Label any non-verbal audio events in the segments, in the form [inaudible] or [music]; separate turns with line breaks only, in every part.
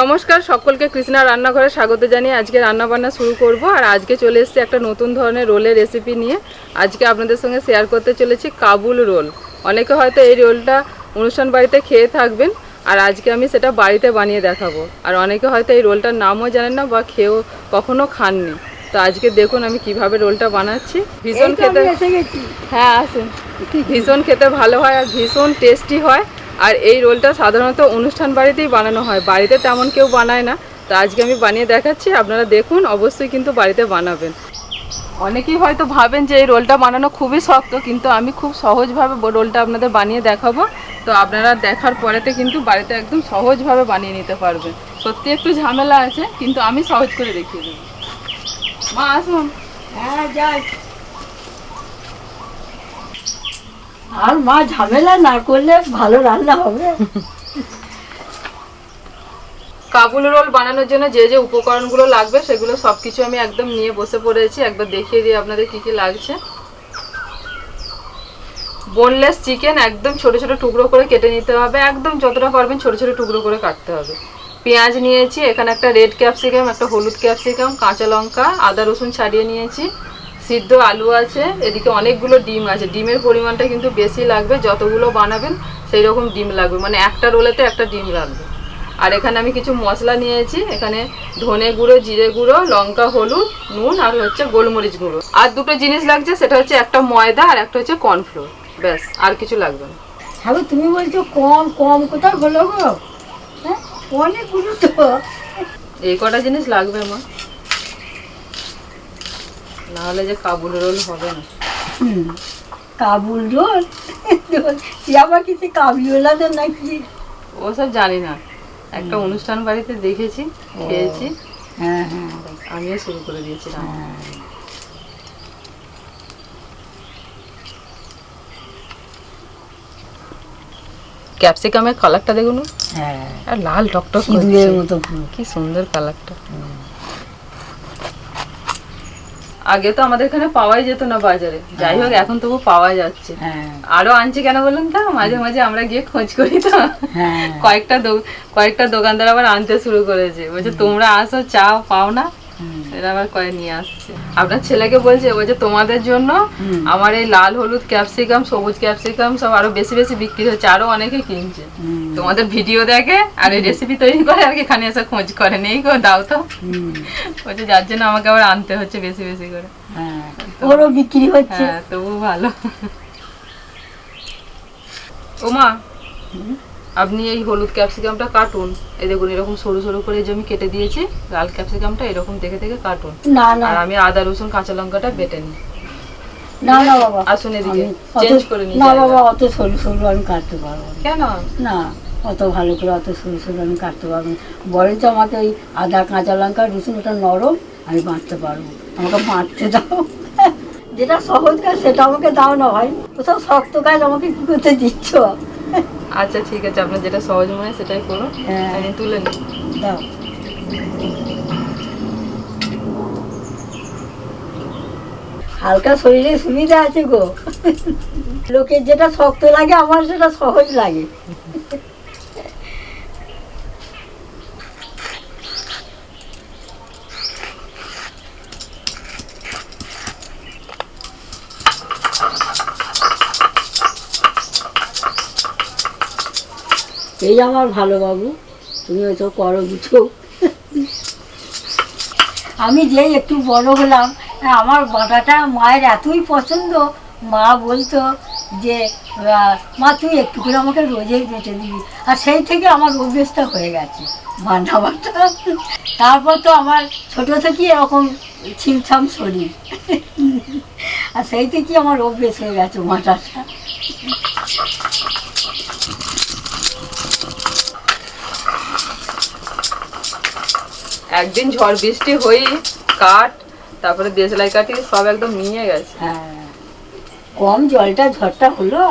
নমস্কার সকলকে কৃষ্ণা রান্নাঘরে স্বাগত জানিয়ে আজকে রান্না বান্না শুরু করব। আর আজকে চলে এসেছি একটা নতুন ধরনের রোলের রেসিপি নিয়ে। আজকে আপনাদের সঙ্গে শেয়ার করতে চলেছি কাবুল রোল। অনেকে হয়তো এই রোলটা অনুষ্ঠান বাড়িতে খেয়ে থাকবেন আর আজকে আমি সেটা বাড়িতে বানিয়ে দেখাবো। আর অনেকে হয়তো এই রোলটার নামও জানেন না বা খেয়েও কখনো খাননি। তো আজকে দেখুন আমি কীভাবে রোলটা বানাচ্ছি। ভীষণ খেতে হ্যাঁ আসুন। ভীষণ খেতে ভালো হয় আর ভীষণ টেস্টি হয়। আর এই রোলটা সাধারণত অনুষ্ঠান বাড়িতেই বানানো হয়। বাড়িতে তেমন কেউ বানায় না। তো আজকে আমি বানিয়ে দেখাচ্ছি। আপনারা দেখুন, অবশ্যই কিন্তু বাড়িতে বানাবেন। অনেকেই হয়তো ভাবেন যে এই রোলটা বানানো খুবই শক্ত, কিন্তু আমি খুব সহজভাবে রোলটা আপনাদের বানিয়ে দেখাবো। তো আপনারা দেখার পরেতে কিন্তু বাড়িতে একদম সহজভাবে বানিয়ে নিতে পারবেন। সত্যি একটু ঝামেলা আছে, কিন্তু আমি সহজ করে দেখিয়ে দেবো। মা, আসুন।
হ্যাঁ যাই। আর মা ঝামেলা না করলে ভালো রান্না হবে।
কাবুল রোল বানানোর জন্য যে যে উপকরণগুলো লাগবে সেগুলো সব কিছু আমি একদম নিয়ে বসে পড়েছি। একবার দেখিয়ে দিই আপনাদের কি কি লাগছে। বোনলেস চিকেন একদম ছোট ছোট টুকরো করে কেটে নিতে হবে। একদম যতটা পারবেন ছোট ছোট টুকরো করে কাটতে হবে। পেঁয়াজ নিয়েছি, এখানে একটা রেড ক্যাপসিকাম একটা হলুদ ক্যাপসিকাম কাঁচা লঙ্কা, আদা রসুন ছাড়িয়ে নিয়েছি। সিদ্ধ আলু আছে এদিকে অনেকগুলো ডিম আছে। ডিমের পরিমাণটা কিন্তু বেশি লাগবে যতগুলো বানাবেন সেই রকম ডিম লাগবে। মানে একটা রোলেতে একটা ডিম লাগবে। আর এখানে আমি কিছু মশলা নিয়েছি এখানে ধনে গুঁড়ো জিরে গুঁড়ো লঙ্কা হলুদ নুন আর হচ্ছে গোলমরিচ গুঁড়ো। আর দুটো জিনিস লাগছে সেটা হচ্ছে একটা ময়দা আর একটা হচ্ছে কর্নফ্লোর। ব্যাস আর কিছু লাগবে না।
হ্যাঁ তুমি বলছো কম কম কোথায় হলো গো? হ্যাঁ অনেকগুলো তো।
এই কটা জিনিস লাগবে মা নাহলে যে কাবুল রোল হবে না।
কাবুল রোল? আবার কিছু কাবুলা তো নাকি?
ওসব জানি না। একটা অনুষ্ঠান বাড়িতে দেখেছি খেয়েছি।
হ্যাঁ হ্যাঁ
আমিও শুরু করে দিয়েছি রান্না।
হ্যাঁ।
ক্যাপসিকামের কালারটা দেখুন।
হ্যাঁ।
আর লাল টকটক
সিঁদুরের মতো
কি সুন্দর কালারটা আগে তো আমাদের এখানে পাওয়াই যেত না বাজারে। যাই হোক এখন তবু পাওয়া যাচ্ছে।
হ্যাঁ।
আরও আনছি কেন বলুন তো? মাঝে মাঝে আমরা গিয়ে খোঁজ করি তো।
হ্যাঁ।
কয়েকটা কয়েকটা দোকানদার আবার আনতে শুরু করেছে। বলছে তোমরা আসো চাও পাও না?
হুম,
আবার কয়ে নিয়ে আসছে। আপনার ছেলেকে বলছে বলছে তোমাদের জন্য আমার এই লাল হলুদ ক্যাপসিকাম সবুজ ক্যাপসিকাম সব আরও বেশি বেশি বিক্রি হচ্ছে আরও অনেকে কিনছে। তোমাদের ভিডিও দেখে আর এই রেসিপি তৈরি করে আর কি এখানে এসে খোঁজ করে নেই গো দাও তো। [laughs] বলছে যার জন্য আমাকে আবার আনতে হচ্ছে বেশি বেশি করে।
হ্যাঁ ওরও বিক্রি হচ্ছে।
হ্যাঁ তবু ভালো। ওমা। আপনি এই হলুদ ক্যাপসিকামটা কাটুন। এই দেখুন এরকম সরু সরু করে যে আমি কেটে দিয়েছি লাল ক্যাপসিকামটা এরকম দেখে দেখে কাটুন।
না না।
আর আমি আদা রসুন কাঁচা লঙ্কাটা বেটে নিই।
না না বাবা।
আসুন এদিকে
অত-
চেঞ্জ করে নিই
না বাবা অত সরু সরু আমি কাটতে পারব না।
কেন?
না অত ভালো করে অত সরু সরু আমি কাটতে পারব বরঞ্চ আমাকে ওই আদা কাঁচা লঙ্কা রসুন ওটা নরম আমি পারব। আমাকে দাও। যেটা সহজ কাজ সেটা আমাকে দাও না ভাই। ওসব শক্ত কাজ আমাকে কি করতে দিচ্ছ?
আচ্ছা ঠিক আছে আপনার যেটা সহজ মনে হয় সেটাই করুন।
হ্যাঁ।
আমি তুলে নিই
দাও। হালকা শরীরে সুবিধা আছে গো। লোকের যেটা শক্ত লাগে আমার সেটা সহজ লাগে। আমার ভালো বাবু। তুমি ওইসব করো কিছু আমি যে একটু বড় হলাম, আমার বাটাটা মায়ের এতই পছন্দ, মা বলতো যে মা, তুই একটু করে আমাকে রোজেই বেটে দিবি। আর সেই থেকে আমার অভ্যেসটা হয়ে গেছে বাটা বাটা। তারপর তো আমার ছোট থেকে এরকম ছিমছাম শরীর। আর সেই থেকে আমার অভ্যেস হয়ে গেছে বাটাটা
একদিন ঝড় বৃষ্টি হই কাঠ তারপরে দেশলাই কাঠি সব একদম নিয়ে গেছে।
হ্যাঁ। কম জলটা ঝড়টা হলো?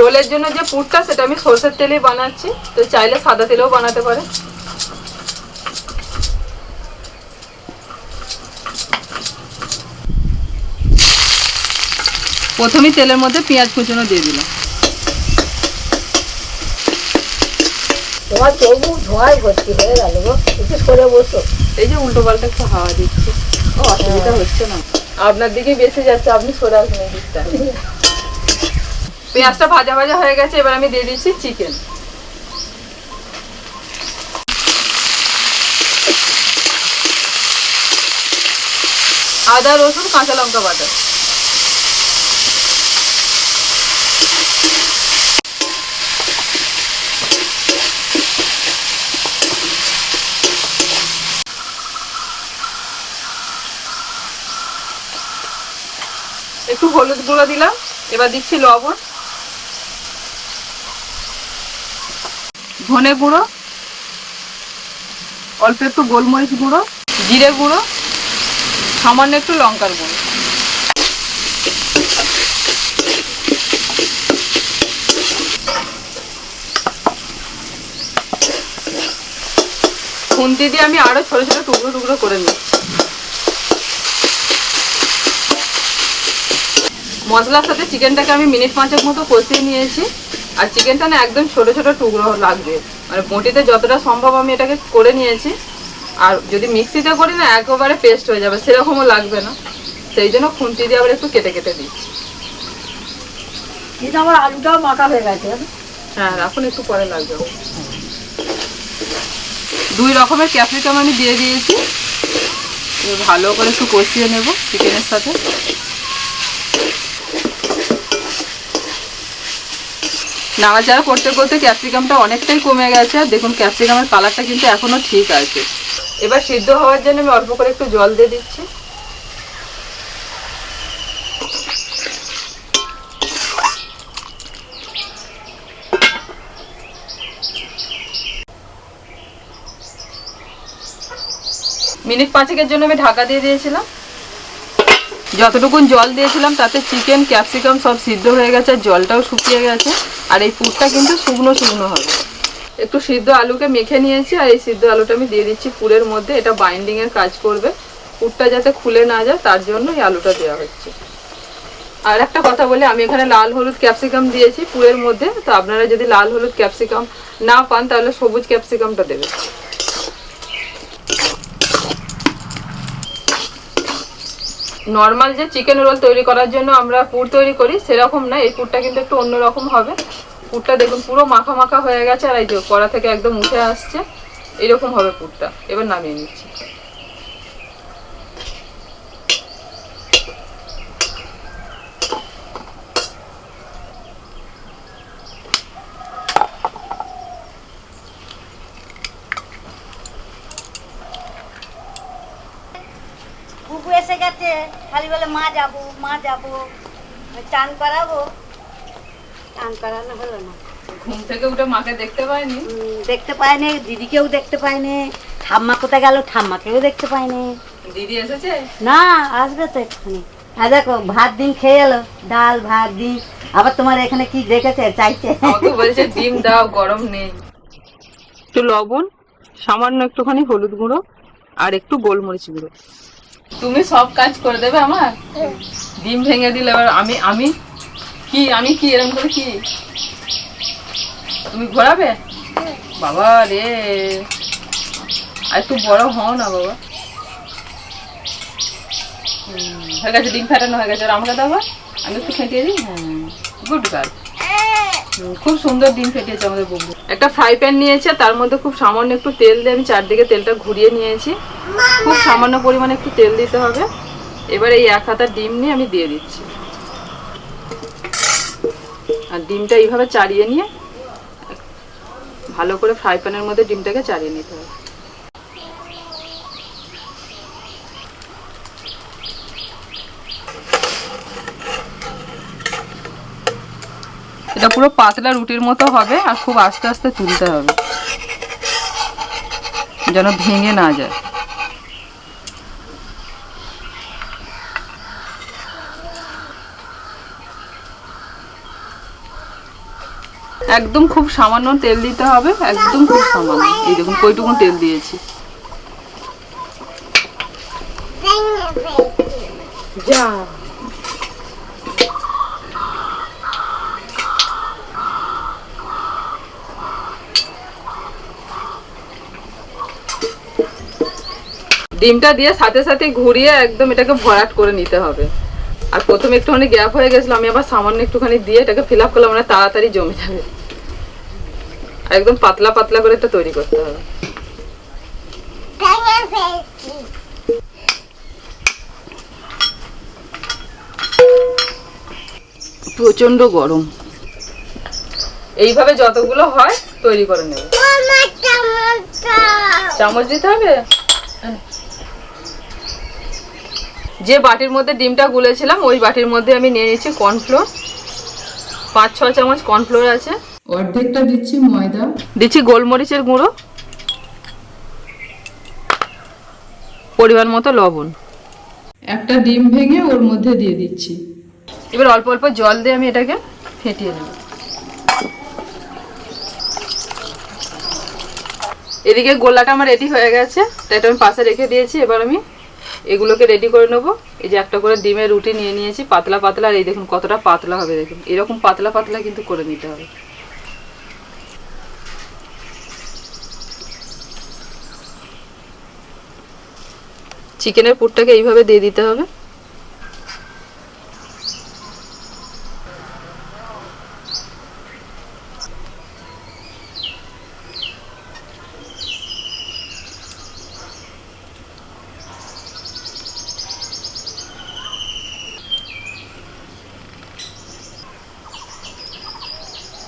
রোলের জন্য যে পুরটা সেটা আমি সরষের তেলেই বানাচ্ছি। তো চাইলে সাদা তেলেও বানাতে পারে। প্রথমেই তেলের মধ্যে পেঁয়াজ কুচনো দিয়ে দিলাম।
তোমার তবু ধোঁয়ায় ভর্তি হয়ে গেল গো। বসো।
এই যে উল্টো পাল্টা একটু হাওয়া দিচ্ছে। ও অসুবিধা হচ্ছে না। আপনার দিকে বেঁচে যাচ্ছে আপনি সরে আসুন এই দিকটা। পেঁয়াজটা ভাজা ভাজা হয়ে গেছে এবার আমি দিয়ে দিচ্ছি চিকেন। আদা রসুন কাঁচা লঙ্কা বাটা। একটু হলুদ গুঁড়ো দিলাম, এবার দিচ্ছি লবণ। ধনে গুঁড়ো, অল্প একটু গোলমরিচ গুঁড়ো, জিরে গুঁড়ো, সামান্য একটু লঙ্কার গুঁড়ো। খুন্তি দিয়ে আমি আরও ছোট ছোট টুকরো টুকরো করে নিচ্ছি। মশলার সাথে চিকেনটাকে আমি মিনিট পাঁচের মতো কষিয়ে নিয়েছি। আর চিকেনটা না একদম ছোট ছোট টুকরো লাগবে। মানে বটিতে যতটা সম্ভব আমি এটাকে করে নিয়েছি। আর যদি মিক্সিতে করি না একেবারে পেস্ট হয়ে যাবে সেরকমও লাগবে না। সেই জন্য খুন্তি দিয়ে আবার একটু কেটে কেটে দিচ্ছি।
কিন্তু আমার আলুটাও মাখা হয়ে গেছে।
হ্যাঁ এখন একটু পরে লাগবে। দুই রকমের ক্যাপসিকাম আমি দিয়ে দিয়েছি। ভালো করে একটু কষিয়ে নেব চিকেনের সাথে। নাড়াচাড়া করতে করতে ক্যাপসিকামটা অনেকটাই কমে গেছে। আর দেখুন, ক্যাপসিকামের কালারটা কিন্তু এখনও ঠিক আছে। এবার সিদ্ধ হওয়ার জন্য আমি অল্প করে একটু জল দিয়ে দিচ্ছি। মিনিট পাঁচেকের জন্য আমি ঢাকা দিয়ে দিয়েছিলাম। যতটুকুন জল দিয়েছিলাম, তাতে চিকেন ক্যাপসিকাম সব সিদ্ধ হয়ে গেছে জলটাও শুকিয়ে গেছে, আর এই পুরটা কিন্তু শুকনো শুকনো হবে। একটু সিদ্ধ আলুকে মেখে নিয়েছি, আর এই সিদ্ধ আলুটা আমি দিয়ে দিচ্ছি পুরের মধ্যে, এটা বাইন্ডিং এর কাজ করবে। পুরটা যাতে খুলে না যায়, তার জন্য এই আলুটা দেওয়া হচ্ছে। আর একটা কথা বলি, আমি এখানে লাল হলুদ ক্যাপসিকাম দিয়েছি পুরের মধ্যে, তো আপনারা যদি লাল হলুদ ক্যাপসিকাম না পান, তাহলে সবুজ ক্যাপসিকামটা দেবেন। নর্মাল যে চিকেন রোল তৈরি করার জন্য আমরা পুর তৈরি করি, সেরকম না, এই পুরটা কিন্তু একটু অন্যরকম হবে। পুরটা দেখুন, পুরো মাখা মাখা হয়ে গেছে, আর এই যে কড়া থেকে একদম উঠে আসছে, এরকম হবে পুরটা। এবার নামিয়ে নিচ্ছি
বুবু এসে গেছে। খালি বলে মা যাব মা যাব। চান করাবো। চান করানো হলো না।
ঘুম থেকে উঠে মাকে দেখতে পাইনি?
দেখতে পাইনি দিদিকেও দেখতে পাইনি ঠাম্মা কোথায় গেল ঠাম্মাকেও দেখতে পাইনি।
দিদি এসেছে?
না আসবে তো এক্ষুনি। আর দেখো ভাত দিন খেয়ে এলো ডাল ভাত দিন আবার তোমার এখানে কি দেখেছে চাইছে?
বলছে ডিম দাও গরম নেই। একটু লবণ সামান্য একটুখানি হলুদ গুঁড়ো আর একটু গোলমরিচ গুঁড়ো। তুমি সব কাজ করে দেবে আমার? ডিম ভেঙে দিলে এবার আমি আমি কি আমি কি এরকম করে কি? তুমি ঘোরাবে? বাবা রে। আর একটু বড় হও না বাবা। হয়ে গেছে ডিম ফাটানো হয়ে গেছে। আর আমাকে দেবো আমি একটু ফেটিয়ে দিই? হ্যাঁ। গুড হুম, খুব সুন্দর ডিম ফেটিয়েছে আমাদের বন্ধু। একটা ফ্রাই প্যান নিয়েছে তার মধ্যে খুব সামান্য একটু তেল দিয়ে আমি চারদিকে তেলটা ঘুরিয়ে নিয়েছি। খুব সামান্য পরিমাণে একটু তেল দিতে হবে। এবার এই এক হাতা ডিম নিয়ে আমি দিয়ে দিচ্ছি। আর ডিমটা এইভাবে চাড়িয়ে নিয়ে ভালো করে ফ্রাই প্যানের মধ্যে ডিমটাকে চাড়িয়ে নিতে হবে। এটা পুরো পাতলা রুটির মতো হবে আর খুব আস্তে আস্তে তুলতে হবে। যেন ভেঙে না যায়। একদম খুব সামান্য তেল দিতে হবে, একদম খুব সামান্য। এই দেখুন কইটুকুন তেল দিয়েছি। যা। ডিমটা দিয়ে সাথে সাথে ঘুরিয়ে একদম এটাকে ভরাট করে নিতে হবে। আর প্রথমে একটুখানি গ্যাপ হয়ে গেছিল আমি আবার সামান্য একটুখানি দিয়ে এটাকে ফিল আপ করলাম মানে তাড়াতাড়ি জমে যাবে। একদম পাতলা পাতলা করে এটা তৈরি করতে হবে। প্রচণ্ড গরম। এইভাবে যতগুলো হয় তৈরি করে নেব। চামচ দিতে হবে? যে বাটির মধ্যে ডিমটা গুলেছিলাম ওই বাটির মধ্যে আমি নিয়ে নিচ্ছি কর্নফ্লোর পাঁচ ছ চামচ কর্নফ্লোর আছে। অর্ধেকটা দিচ্ছি ময়দা। দিচ্ছি গোলমরিচের গুঁড়ো। পরিমাণ মতো লবণ। একটা ডিম ভেঙে ওর মধ্যে দিয়ে দিচ্ছি। এবার অল্প অল্প জল দিয়ে আমি এটাকে ফেটিয়ে নেব। এদিকে গোলাটা আমার রেডি হয়ে গেছে তাই এটা আমি পাশে রেখে দিয়েছি। এবার আমি এগুলোকে রেডি করে নেব। এই যে একটা করে ডিমের রুটি নিয়ে নিয়েছি, পাতলা পাতলা, আর এই দেখুন কতটা পাতলা হবে দেখুন। এরকম পাতলা পাতলা কিন্তু করে নিতে হবে। চিকেনের পুরটাকে এইভাবে দিয়ে দিতে হবে।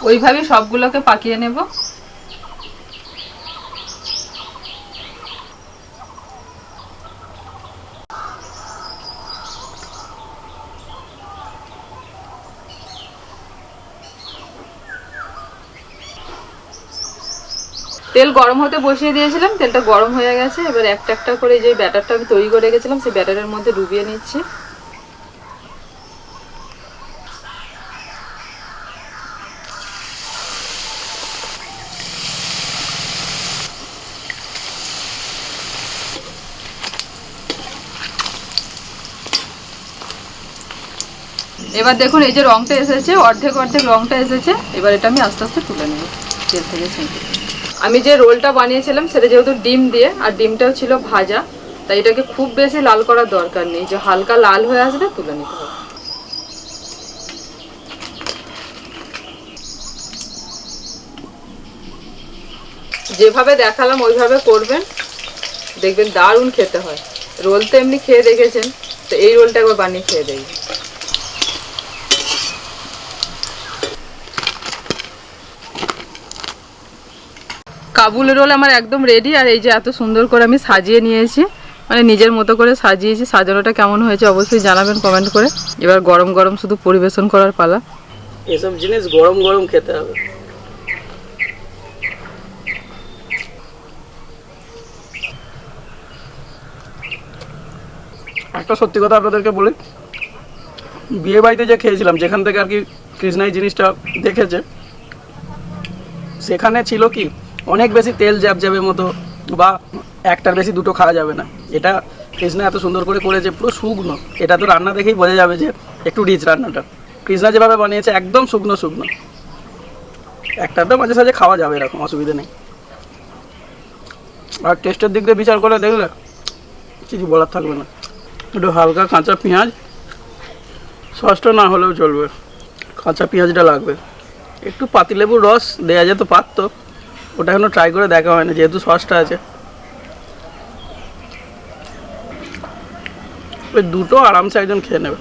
ওইভাবে সবগুলোকে পাকিয়ে নেব। তেল গরম হতে বসিয়ে দিয়েছিলাম, তেলটা গরম হয়ে গেছে। এবার একটা একটা করে যে ব্যাটারটা আমি তৈরি করে রেখেছিলাম, সেই ব্যাটারের মধ্যে ডুবিয়ে নিচ্ছি। এবার দেখুন, এই যে রংটা এসেছে, অর্ধেক অর্ধেক রংটা এসেছে। এবার এটা আমি আস্তে আস্তে তুলে নেব, তেল থেকে ছেঁকে। আমি যে রোলটা বানিয়েছিলাম, সেটা যেহেতু ডিম দিয়ে, আর ডিমটাও ছিল ভাজা, তাই এটাকে খুব বেশি লাল করার দরকার নেই। যে হালকা লাল হয়ে আসবে, তুলে নিতে হবে। যেভাবে দেখালাম, ওইভাবে করবেন। দেখবেন দারুণ খেতে হয়। রোল তো এমনি খেয়ে দেখেছেন, তো এই রোলটা একবার বানিয়ে খেয়ে দেখবেন। কাবুল রোল আমার একদম রেডি আর এই যে এত সুন্দর করে আমি সাজিয়ে নিয়েছি মানে নিজের মতো করে সাজিয়েছি সাজানোটা কেমন হয়েছে অবশ্যই জানাবেন কমেন্ট করে। এবার গরম গরম শুধু পরিবেশন করার পালা।
এসব জিনিস গরম গরম খেতে হবে। একটা সত্যি কথা আপনাদেরকে বলি বিয়ে বাড়িতে যে খেয়েছিলাম যেখান থেকে আর কি কৃষ্ণা এই জিনিসটা দেখেছে সেখানে ছিল কি অনেক বেশি তেল জ্যাব জ্যাবের মতো বা একটার বেশি দুটো খাওয়া যাবে না। এটা কৃষ্ণা এত সুন্দর করে করেছে, পুরো শুকনো। এটা তো রান্না দেখেই বোঝা যাবে যে একটু রিচ রান্নাটা। কৃষ্ণা যেভাবে বানিয়েছে, একদম শুকনো শুকনো। একটা তো মাঝে সাঝে খাওয়া যাবে, এরকম অসুবিধা নেই। আর টেস্টের দিক দিয়ে বিচার করে দেখলে কিছু বলার থাকবে না। একটু হালকা কাঁচা পেঁয়াজ সসটা না হলেও চলবে। কাঁচা পেঁয়াজটা লাগবে। একটু পাতিলেবুর রস দেওয়া যেত পারতো ওটা এখনও ট্রাই করে দেখা হয় না যেহেতু সসটা আছে। ওই দুটো আরামসে একজন খেয়ে নেবে।